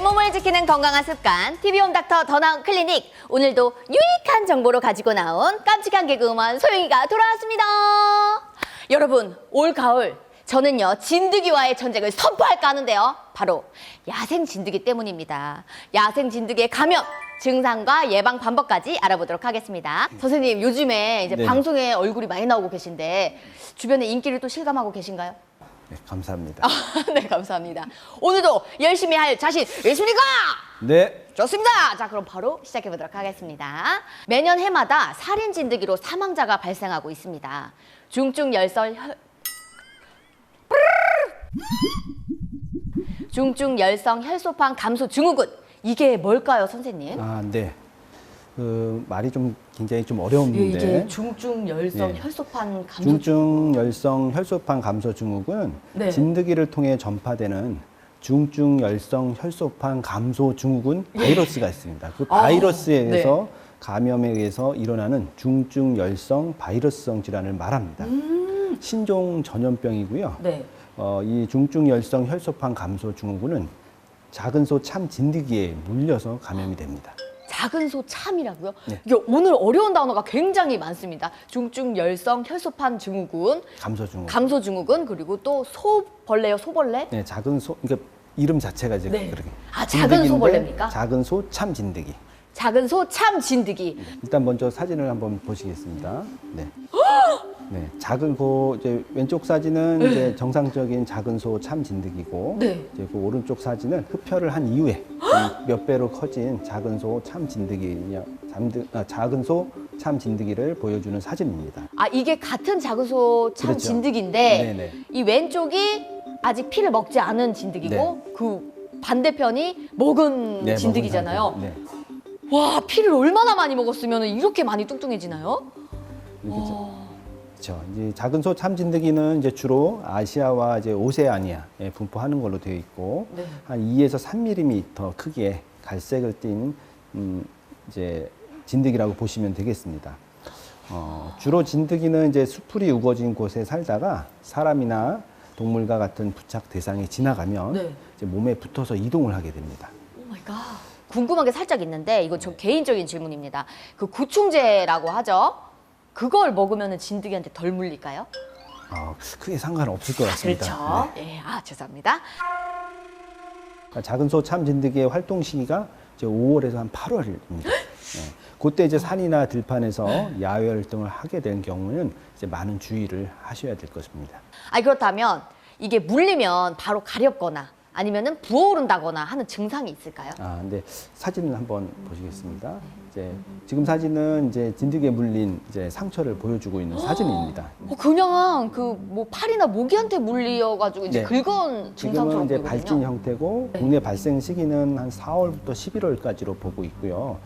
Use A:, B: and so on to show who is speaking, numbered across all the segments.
A: 내 몸을 지키는 건강한 습관 TV홈 닥터 더 나은 클리닉. 오늘도 유익한 정보로 가지고 나온 깜찍한 개그우먼 소영이가 돌아왔습니다. 여러분 올 가을 저는요 진드기와의 전쟁을 선포할까 하는데요. 바로 야생 진드기 때문입니다. 야생 진드기의 감염 증상과 예방 방법까지 알아보도록 하겠습니다. 선생님 요즘에 이제
B: 네.
A: 방송에 얼굴이 많이 나오고 계신데 주변에 인기를 또 실감하고 계신가요?
B: 네, 감사합니다.
A: 네, 감사합니다. 오늘도 열심히 할 자신 있습니까?
B: 네,
A: 좋습니다. 자, 그럼 바로 시작해 보도록 하겠습니다. 매년 해마다 살인 진드기로 사망자가 발생하고 있습니다. 중증 열설 혈... 중증 열성 혈소판 감소 증후군 이게 뭘까요, 선생님?
B: 아, 네. 그 말이 좀 굉장히 좀 어려운데
A: 이게 중증 열성
B: 예.
A: 혈소판 감소
B: 중증 열성 혈소판 감소 증후군은
A: 네.
B: 진드기를 통해 전파되는 중증 열성 혈소판 감소 증후군 바이러스가 있습니다. 그
A: 예. 아,
B: 바이러스에
A: 네.
B: 의해서 감염에 의해서 일어나는 중증 열성 바이러스성 질환을 말합니다.
A: 음.
B: 신종 전염병이고요.
A: 네.
B: 어, 이 중증 열성 혈소판 감소 증후군은 작은 소 참 진드기에 물려서 감염이 됩니다.
A: 작은 소 참이라고요?
B: 네.
A: 이게 오늘 어려운 단어가 굉장히 많습니다. 중증 열성 혈소판 증후군,
B: 감소 증후군.
A: 감소 증후군 그리고 또 소벌레요, 소벌레?
B: 네, 작은 소, 그러니까 이름 자체가 이제
A: 네.
B: 그렇게.
A: 아, 작은 소벌레입니까?
B: 작은 소 참 진드기.
A: 작은 소 참 진드기.
B: 일단 먼저 사진을 한번 보시겠습니다. 네. 네, 작은 소 이제 왼쪽 사진은 이제 정상적인 작은 소 참 진드기고,
A: 네.
B: 이제 그 오른쪽 사진은 흡혈을 한 이후에 이몇 배로 커진 작은 소 참 진드기, 잠드, 아, 작은 소 참 진드기를 보여주는 사진입니다.
A: 아, 이게 같은 작은 소참
B: 그렇죠.
A: 진드기인데. 이 왼쪽이 아직 피를 먹지 않은 진드기고
B: 네.
A: 그 반대편이 먹은
B: 네,
A: 진드기잖아요.
B: 먹은. 네.
A: 와, 피를 얼마나 많이 먹었으면 이렇게 많이 뚱뚱해지나요?
B: 이렇게 저- 그렇죠. 이제 작은 소 참진드기는 이제 주로 아시아와 이제 오세아니아에 분포하는 걸로 되어 있고
A: 네.
B: 한 2에서 3mm 크기의 갈색을 띤 음, 이제 진드기라고 보시면 되겠습니다. 어, 주로 진드기는 이제 수풀이 우거진 곳에 살다가 사람이나 동물과 같은 부착 대상이 지나가면
A: 네.
B: 이제 몸에 붙어서 이동을 하게 됩니다.
A: 오 마이 갓. 궁금한 게 살짝 있는데 이건 저 개인적인 질문입니다. 그 구충제라고 하죠. 그걸 먹으면 진드기한테 덜 물릴까요?
B: 어, 크게 상관없을 것 같습니다.
A: 그렇죠.
B: 네.
A: 예, 아 죄송합니다.
B: 그러니까 작은 소 참 진드기의 활동 시기가 이제 5월에서 한 8월입니다. 그때 이제 산이나 들판에서 야외 활동을 하게 된 경우는 이제 많은 주의를 하셔야 될 것입니다.
A: 아니 그렇다면 이게 물리면 바로 가렵거나 아니면은 부어오른다거나 하는 증상이 있을까요?
B: 아, 근데 사진을 한번 보시겠습니다. 이제 지금 사진은 이제 진드기에 물린 이제 상처를 보여주고 있는 사진입니다.
A: 어, 그냥 그 뭐 팔이나 모기한테 물려가지고 이제
B: 네.
A: 긁은 증상처럼
B: 지금은 이제
A: 보이거든요.
B: 발진 형태고 국내 발생 시기는 한 4월부터 11월까지로 보고 있고요.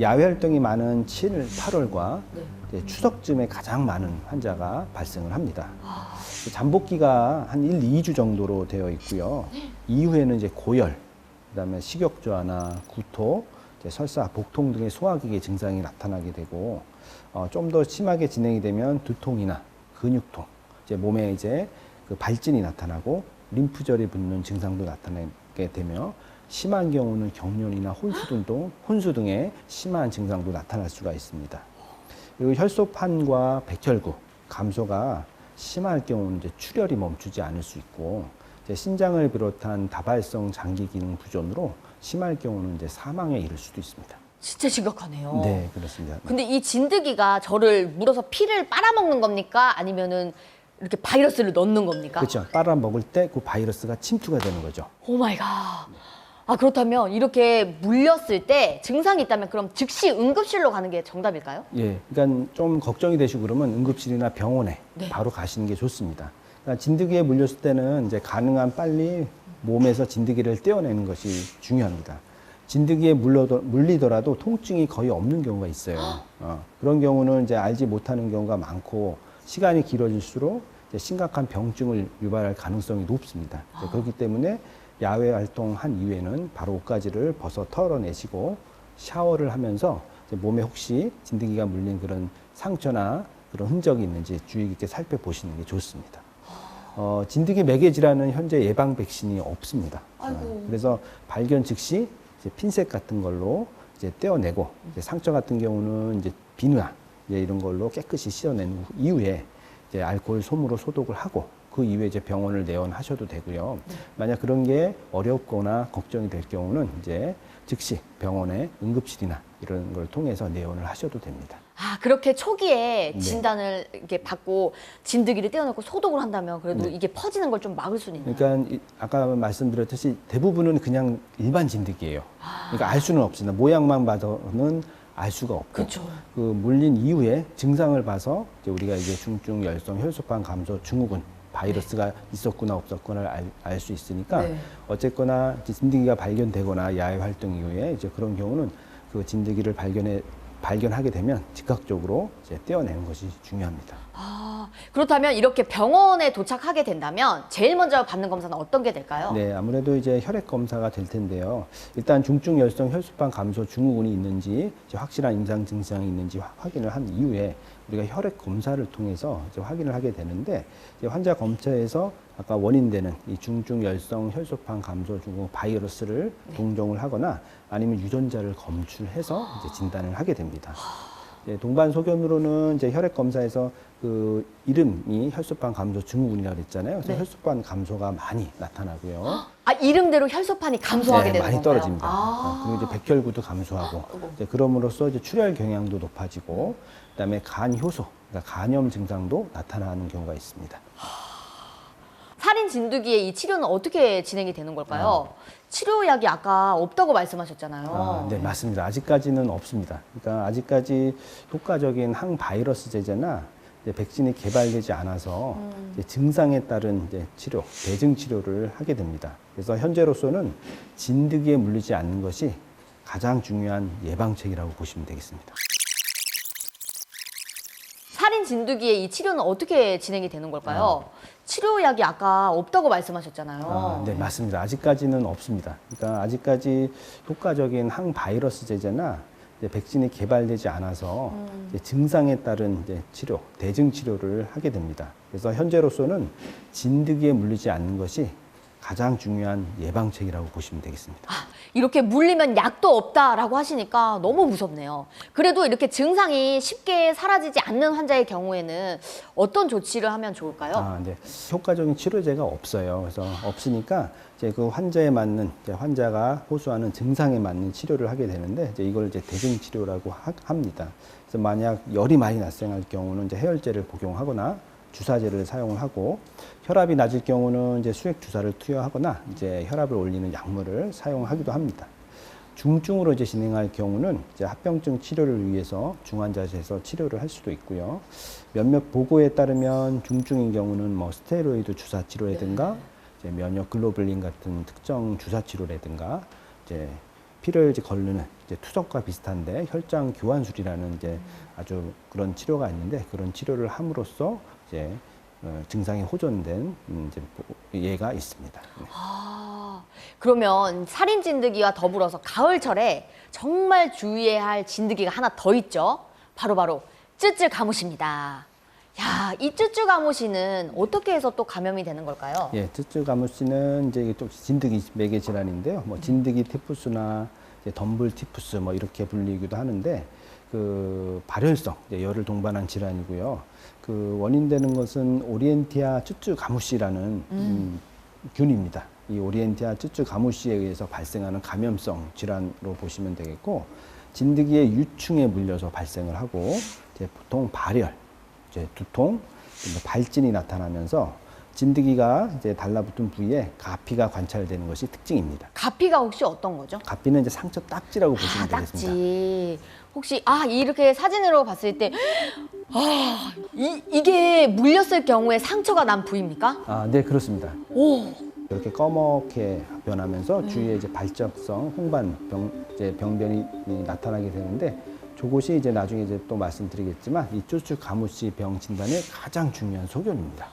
B: 야외 활동이 많은 7, 8월과
A: 네.
B: 이제 추석쯤에 가장 많은 환자가 발생을 합니다. 잠복기가 한 1, 2주 정도로 되어 있고요. 이후에는 이제 고열, 그다음에 식욕 저하나 구토, 이제 설사, 복통 등의 소화기계 증상이 나타나게 되고 어, 좀 더 심하게 진행이 되면 두통이나 근육통, 이제 몸에 이제 그 발진이 나타나고 림프절이 붓는 증상도 나타나게 되며 심한 경우는 경련이나 혼수 등도 혼수 등의 심한 증상도 나타날 수가 있습니다. 그리고 혈소판과 백혈구 감소가 심할 경우는 이제 출혈이 멈추지 않을 수 있고 신장을 비롯한 다발성 장기 기능 부전으로 심할 경우는 이제 사망에 이를 수도 있습니다.
A: 진짜 심각하네요.
B: 네, 그렇습니다.
A: 근데 이 진드기가 저를 물어서 피를 빨아먹는 겁니까? 아니면은 이렇게 바이러스를 넣는 겁니까?
B: 그렇죠. 빨아 먹을 때 그 바이러스가 침투가 되는 거죠.
A: 오 마이 갓. 아 그렇다면 이렇게 물렸을 때 증상이 있다면 그럼 즉시 응급실로 가는 게 정답일까요?
B: 예, 그러니까 좀 걱정이 되시고 그러면 응급실이나 병원에
A: 네.
B: 바로 가시는 게 좋습니다. 그러니까 진드기에 물렸을 때는 이제 가능한 빨리 몸에서 진드기를 떼어내는 것이 중요합니다. 진드기에 물러도, 물리더라도 통증이 거의 없는 경우가 있어요. 어, 그런 경우는 이제 알지 못하는 경우가 많고 시간이 길어질수록 이제 심각한 병증을 유발할 가능성이 높습니다. 이제 그렇기 때문에 야외 활동한 이후에는 바로 옷가지를 벗어 털어내시고 샤워를 하면서 몸에 혹시 진드기가 물린 그런 상처나 그런 흔적이 있는지 주의 깊게 살펴보시는 게 좋습니다. 어, 진드기 매개 질환은 현재 예방 백신이 없습니다.
A: 아이고.
B: 어, 그래서 발견 즉시 이제 핀셋 같은 걸로 이제 떼어내고 이제 상처 같은 경우는 이제 비누야 이제 이런 걸로 깨끗이 씻어낸 후- 이후에 이제 알코올 솜으로 소독을 하고 그 이후에 이제 병원을 내원하셔도 되고요. 만약 그런 게 어렵거나 걱정이 될 경우는 이제 즉시 병원의 응급실이나 이런 걸 통해서 내원을 하셔도 됩니다.
A: 아 그렇게 초기에
B: 네.
A: 진단을 이렇게 받고 진드기를 떼어놓고 소독을 한다면 그래도
B: 네.
A: 이게 퍼지는 걸 좀 막을 수는 있나요?
B: 그러니까 이- 아까 말씀드렸듯이 대부분은 그냥 일반 진드기예요. 그러니까 알 수는 없습니다. 모양만 봐서는 알 수가 없고
A: 그렇죠.
B: 그 물린 이후에 증상을 봐서 이제 우리가 이제 중증 열성 혈소판 감소 증후군 바이러스가 있었구나 없었구나를 알 수 있으니까
A: 네.
B: 어쨌거나 이제 진드기가 발견되거나 야외 활동 이후에 이제 그런 경우는 그 진드기를 발견해 발견하게 되면 즉각적으로 이제 떼어내는 것이 중요합니다.
A: 아 그렇다면 이렇게 병원에 도착하게 된다면 제일 먼저 받는 검사는 어떤 게 될까요?
B: 네, 아무래도 이제 혈액 검사가 될 텐데요. 일단 중증 열성 혈소판 감소 증후군이 있는지 확실한 임상 증상이 있는지 화- 확인을 한 이후에 우리가 혈액 검사를 통해서 이제 확인을 하게 되는데 이제 환자 검사에서 아까 원인되는 이 중증 열성 혈소판 감소 증후 바이러스를 동정을 하거나 아니면 유전자를 검출해서 이제 진단을 하게 됩니다. 예, 동반 소견으로는 이제 혈액 검사에서 그 이름이 혈소판 감소 증후군이라고 그랬잖아요. 그래서
A: 네.
B: 혈소판 감소가 많이 나타나고요.
A: 아 이름대로 혈소판이 감소하게
B: 네,
A: 되는
B: 많이
A: 건가요?
B: 떨어집니다.
A: 아.
B: 어, 그리고 이제 백혈구도
A: 감소하고.
B: 이제 그럼으로써 이제 출혈 경향도 높아지고 그다음에 간 효소, 그러니까 간염 증상도 나타나는 경우가 있습니다.
A: 살인 진드기의 이 치료는 어떻게 진행이 되는 걸까요? 치료약이 아까 없다고 말씀하셨잖아요.
B: 아, 네, 맞습니다. 아직까지는 없습니다. 그러니까 아직까지 효과적인 항바이러스 제제나 이제 백신이 개발되지 않아서 이제 증상에 따른 이제 치료, 대증 치료를 하게 됩니다. 그래서 현재로서는 진드기에 물리지 않는 것이 가장 중요한 예방책이라고 보시면 되겠습니다.
A: 살인 진드기의 이 치료는 어떻게 진행이 되는 걸까요? 치료약이 아까 없다고 말씀하셨잖아요.
B: 아, 네, 맞습니다. 아직까지는 없습니다. 그러니까 아직까지 효과적인 항바이러스 제제나 이제 백신이 개발되지 않아서 이제 증상에 따른 이제 치료, 대증 치료를 하게 됩니다. 그래서 현재로서는 진드기에 물리지 않는 것이 가장 중요한 예방책이라고 보시면 되겠습니다.
A: 아, 이렇게 물리면 약도 없다라고 하시니까 너무 무섭네요. 그래도 이렇게 증상이 쉽게 사라지지 않는 환자의 경우에는 어떤 조치를 하면 좋을까요?
B: 아, 네. 효과적인 치료제가 없어요. 그래서 없으니까 이제 그 환자에 맞는 이제 환자가 호소하는 증상에 맞는 치료를 하게 되는데 이제 이걸 이제 대증 치료라고 하- 합니다. 그래서 만약 열이 많이 발생할 경우는 이제 해열제를 복용하거나 주사제를 사용을 하고 혈압이 낮을 경우는 이제 수액 주사를 투여하거나 이제 혈압을 올리는 약물을 사용하기도 합니다. 중증으로 이제 진행할 경우는 이제 합병증 치료를 위해서 중환자실에서 치료를 할 수도 있고요. 몇몇 보고에 따르면 중증인 경우는 뭐 스테로이드 주사 치료라든가 이제 면역 글로불린 같은 특정 주사 치료라든가 이제 피를 이제 걸르는 이제 투석과 비슷한데 혈장 교환술이라는 이제 아주 그런 치료가 있는데 그런 치료를 함으로써 이제 어, 증상이 호전된 음, 이제 예가 있습니다. 네.
A: 아, 그러면 살인 진드기와 더불어서 가을철에 정말 주의해야 할 진드기가 하나 더 있죠. 바로바로 쯔쯔 가무시입니다. 야, 이 쯔쯔 가무시는 어떻게 해서 또 감염이 되는 걸까요?
B: 예, 쯔쯔 가무씨는 이제 이게 또 진드기 매개 질환인데요. 뭐 진드기 티푸스나 이제 덤불 티푸스 뭐 이렇게 불리기도 하는데 그 발열성 열을 동반한 질환이고요. 그 원인되는 것은 오리엔티아 쯔쯔가무씨라는 음, 균입니다. 이 오리엔티아 쯔쯔가무씨에 의해서 발생하는 감염성 질환으로 보시면 되겠고 진드기의 유충에 물려서 발생을 하고 이제 보통 발열, 이제 두통, 발진이 나타나면서 진드기가 이제 달라붙은 부위에 가피가 관찰되는 것이 특징입니다.
A: 가피가 혹시 어떤 거죠?
B: 가피는 이제 상처 딱지라고 보시면
A: 아,
B: 되겠습니다.
A: 딱지. 혹시 아 이렇게 사진으로 봤을 때 아, 이, 이게 물렸을 경우에 상처가 난 부위입니까?
B: 아, 네, 그렇습니다.
A: 오,
B: 이렇게 꺼멓게 변하면서 주위에 이제 발적성 홍반 병 이제 병변이 이 나타나게 되는데 저것이 이제 나중에 이제 또 말씀드리겠지만 이 쭈쭈 가무씨 병 진단의 가장 중요한 소견입니다.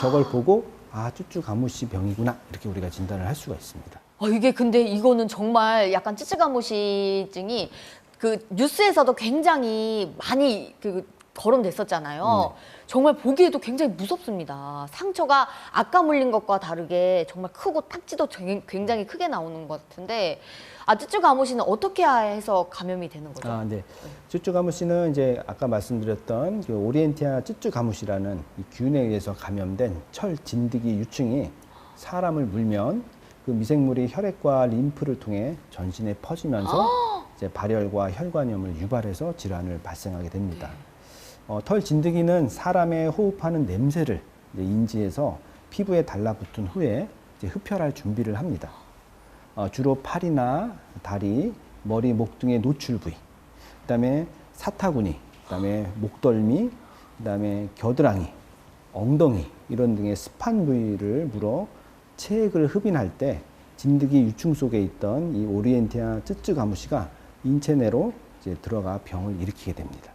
B: 저걸 보고 아 쭈쭈 가무씨 병이구나 이렇게 우리가 진단을 할 수가 있습니다.
A: 아, 이게 근데 이거는 정말 약간 찌찌가무시증이 그 뉴스에서도 굉장히 많이 그 거론됐었잖아요. 정말 보기에도 굉장히 무섭습니다. 상처가 아까 물린 것과 다르게 정말 크고 탁지도 굉- 굉장히 크게 나오는 것 같은데 아 쯔쯔 가무시는 어떻게 해서 감염이 되는 거죠?
B: 아, 네. 쭈쭈 가무시는 이제 아까 말씀드렸던 그 오리엔티아 쭈쭈 가무시라는 이 균에 의해서 감염된 철 진드기 유충이 사람을 물면 그 미생물이 혈액과 림프를 통해 전신에 퍼지면서 이제 발열과 혈관염을 유발해서 질환을 발생하게 됩니다. 어, 털 진드기는 사람의 호흡하는 냄새를 인지해서 피부에 달라붙은 후에 흡혈할 준비를 합니다. 어, 주로 팔이나 다리, 머리, 목 등의 노출 부위, 그다음에 사타구니, 그다음에 목덜미, 그다음에 겨드랑이, 엉덩이 이런 등의 습한 부위를 물어 체액을 흡인할 때 진드기 유충 속에 있던 이 오리엔티아 쯔쯔 가무시가 인체 내로 이제 들어가 병을 일으키게 됩니다.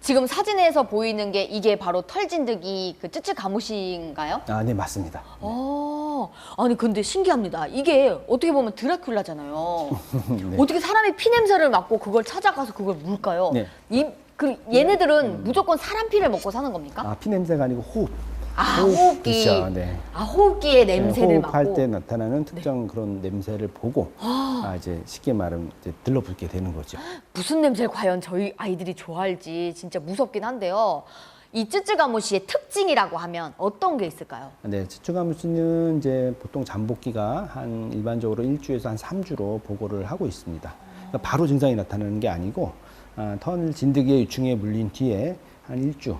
A: 지금 사진에서 보이는 게 이게 바로 털진드기 그 쯔쯔 가무시인가요?
B: 아, 네 맞습니다.
A: 어, 아니 근데 신기합니다. 이게 어떻게 보면 드라큘라잖아요.
B: 네.
A: 어떻게 사람이 피 냄새를 맡고 그걸 찾아가서 그걸 물까요?
B: 네.
A: 이, 그 얘네들은 무조건 사람 피를 먹고 사는 겁니까?
B: 아, 피 냄새가 아니고 호흡.
A: 아, 호흡기.
B: 그렇죠. 네.
A: 아 호흡기의 냄새를
B: 호흡할
A: 맡고.
B: 때 나타나는 특정 그런 냄새를 보고 아, 이제 쉽게 말하면 이제 들러붙게 되는 거죠.
A: 무슨 냄새를 과연 저희 아이들이 좋아할지 진짜 무섭긴 한데요. 이 쯔쯔가무시의 특징이라고 하면 어떤 게 있을까요?
B: 네, 치추가무스는 이제 보통 잠복기가 한 일반적으로 일주에서 한 3주로 보고를 하고 있습니다. 그러니까 바로 증상이 나타나는 게 아니고 아, 턴 진드기의 유충에 물린 뒤에 한 일주,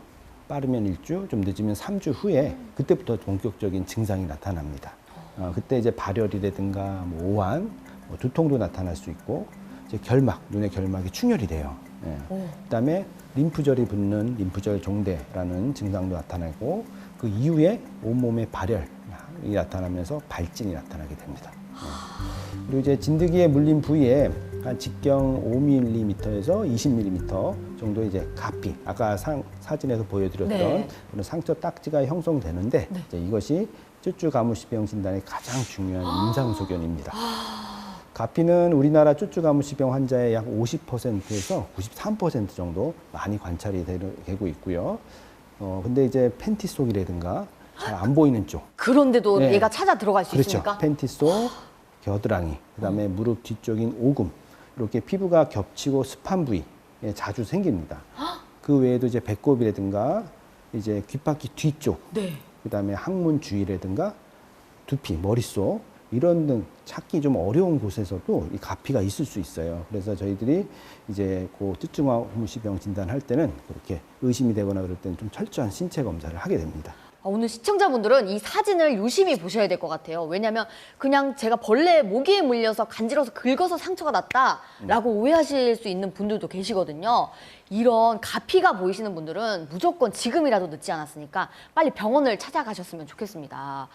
B: 빠르면 일주, 좀 늦으면 3주 후에 그때부터 본격적인 증상이 나타납니다. 어, 그때 이제 발열이라든가 뭐 오한, 뭐 두통도 나타날 수 있고 이제 결막, 눈의 결막이 충혈이 돼요. 예. 그다음에 림프절이 붓는 림프절 종대라는 증상도 나타나고 그 이후에 온몸에 발열이 나타나면서 발진이 나타나게 됩니다. 예. 그리고 이제 진드기에 물린 부위에 한 직경 5mm에서 20mm 정도 이제 가피 아까 상, 사진에서 보여드렸던
A: 네.
B: 그런 상처 딱지가 형성되는데 이제 이것이 쭈쭈 가무시병 진단의 가장 중요한 임상 소견입니다. 가피는 우리나라 쭈쭈 가무시병 환자의 약 50%에서 93% 정도 많이 관찰이 되고 있고요. 어, 근데 이제 팬티 속이라든가 잘 안 보이는 쪽.
A: 그런데도
B: 네.
A: 얘가 찾아 들어갈 수
B: 그렇죠.
A: 있습니까?
B: 팬티 속, 겨드랑이, 그다음에 무릎 뒤쪽인 오금 이렇게 피부가 겹치고 습한 부위에 자주 생깁니다. 그 외에도 이제 배꼽이라든가 이제 귓바퀴 뒤쪽,
A: 네.
B: 그다음에 항문 주위라든가 두피, 머릿속 이런 등 찾기 좀 어려운 곳에서도 이 가피가 있을 수 있어요. 그래서 저희들이 이제 그 쯔증화무시병 진단할 때는 그렇게 의심이 되거나 그럴 때는 좀 철저한 신체 검사를 하게 됩니다.
A: 아, 오늘 시청자분들은 이 사진을 유심히 보셔야 될 것 같아요. 왜냐하면 그냥 제가 벌레 모기에 물려서 간지러서 긁어서 상처가 났다라고 오해하실 수 있는 분들도 계시거든요. 이런 가피가 보이시는 분들은 무조건 지금이라도 늦지 않았으니까 빨리 병원을 찾아가셨으면 좋겠습니다.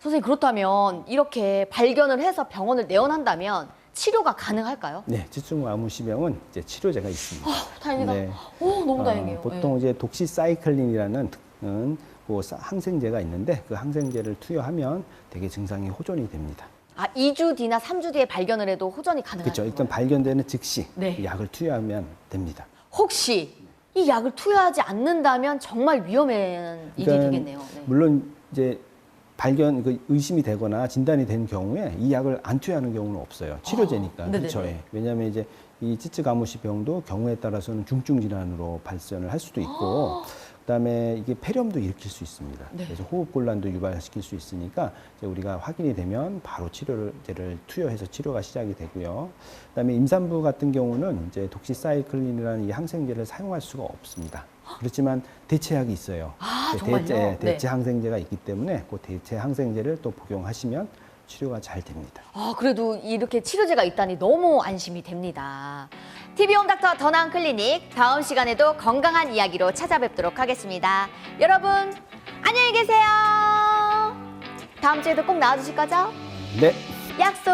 A: 선생님 그렇다면 이렇게 발견을 해서 병원을 내원한다면 치료가 가능할까요?
B: 네, 쯔증화무시병은 이제 치료제가 있습니다.
A: 다행이다.
B: 네.
A: 오 너무
B: 어,
A: 다행이에요.
B: 보통 이제 독시 사이클린이라는 특- 은 그 사- 항생제가 있는데 그 항생제를 투여하면 되게 증상이 호전이 됩니다.
A: 아 2주 뒤나 3주 뒤에 발견을 해도 호전이 가능한
B: 그렇죠. 일단 발견되는 즉시
A: 네.
B: 그 약을 투여하면 됩니다.
A: 혹시 이 약을 투여하지 않는다면 정말 위험한 일이
B: 그러니까
A: 되겠네요. 네.
B: 물론 이제 발견 그 의심이 되거나 진단이 된 경우에 이 약을 안 투여하는 경우는 없어요. 치료제니까.
A: 아.
B: 그렇죠. 예. 왜냐하면 이제 이 찌찌가무시 병도 경우에 따라서는 중증 질환으로 발전을 할 수도 있고 그다음에 이게 폐렴도 일으킬 수 있습니다.
A: 네.
B: 그래서 호흡 곤란도 유발시킬 수 있으니까 우리가 확인이 되면 바로 치료제를 투여해서 치료가 시작이 되고요. 그다음에 임산부 같은 경우는 이제 독시사이클린이라는 이 항생제를 사용할 수가 없습니다. 그렇지만 대체약이 있어요.
A: 아,
B: 그? 대체,
A: 네.
B: 대체 항생제가 있기 때문에 그 대체 항생제를 또 복용하시면 치료가 잘 됩니다.
A: 아, 그래도 이렇게 치료제가 있다니 너무 안심이 됩니다. TV 홈 닥터 더 나은 클리닉 다음 시간에도 건강한 이야기로 찾아뵙도록 하겠습니다. 여러분 안녕히 계세요. 다음 주에도 꼭 나와주실 거죠?
B: 네.
A: 약속.